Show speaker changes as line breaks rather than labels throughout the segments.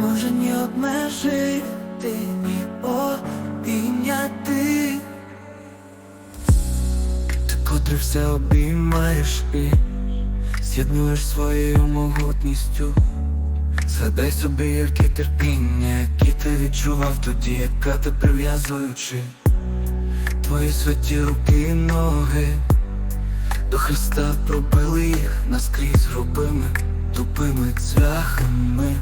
Може ні обмежити, ні обійняти Ти котре все обіймаєш і з'єднуєш своєю могутністю. Згадай собі, яке терпіння, які ти відчував тоді, яка ти прив'язуючи Твої святі руки і ноги До Христа пробили їх наскрізь грубими, тупими цвяхами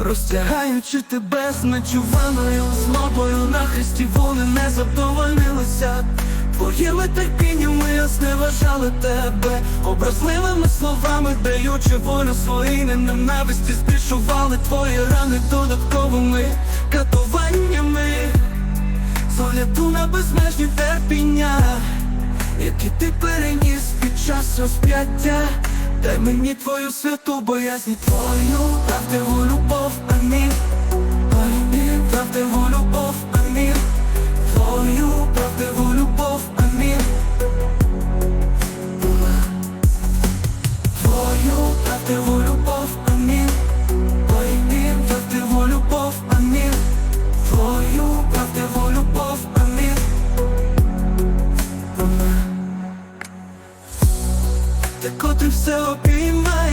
розтягаючи тебе з нечуваною злобою на хресті вони не задовольнилися. Твоїми терпіннями зневажали тебе, образливими словами, даючи волю своїй ненависті, збільшували твої рани додатковими катуваннями, з на безмежні терпіння які ти переніс під час розп'яття, дай мені твою святу боязнь, твою правдиву любов,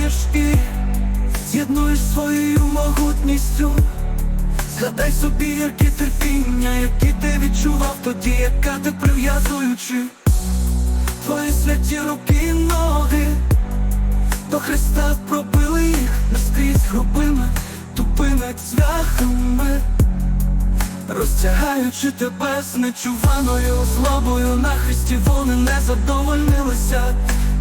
обіймаєш і з'єднуєш своєю могутністю. Згадай собі, які терпіння, які ти відчував тоді, яка ти прив'язуючи Твої святі руки і ноги до Христа пробили їх наскрізь грубими, тупими цвяхами, розтягаючи тебе з нечуваною злобою на хресті вони не задовольнилися.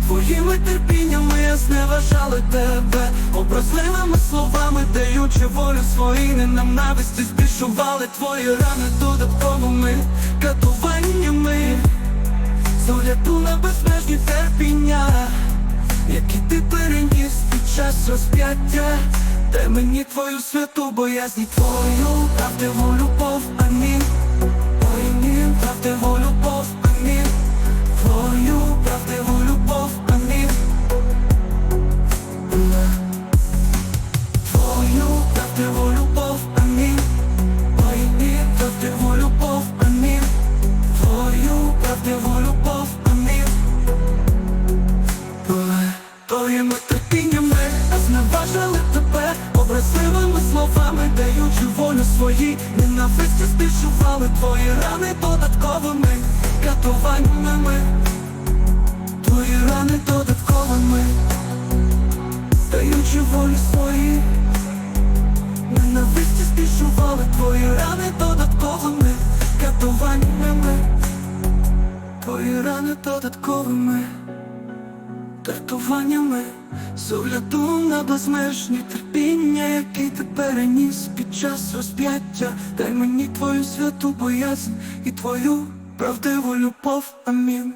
Твоїми терпіннями я зневажали тебе, образливими словами, даючи волю своїй ненависті, збільшували твої рани додатковими катуваннями, з огляду на безмежні терпіння, які ти переніс під час розп'яття, дай мені твою святу боязнь, твою правдиву любов, волю своїй ненависті збільшували твої рани додатковими катуваннями, твої рани додатковими, даючи волю своїй ненависті збільшували твої рани додатковими катуваннями, твої рани додатковими картуваннями з огляду на безмежні терпіння, які ти переніс під час розп'яття, дай мені твою святу боязнь і твою правдиву любов, амінь.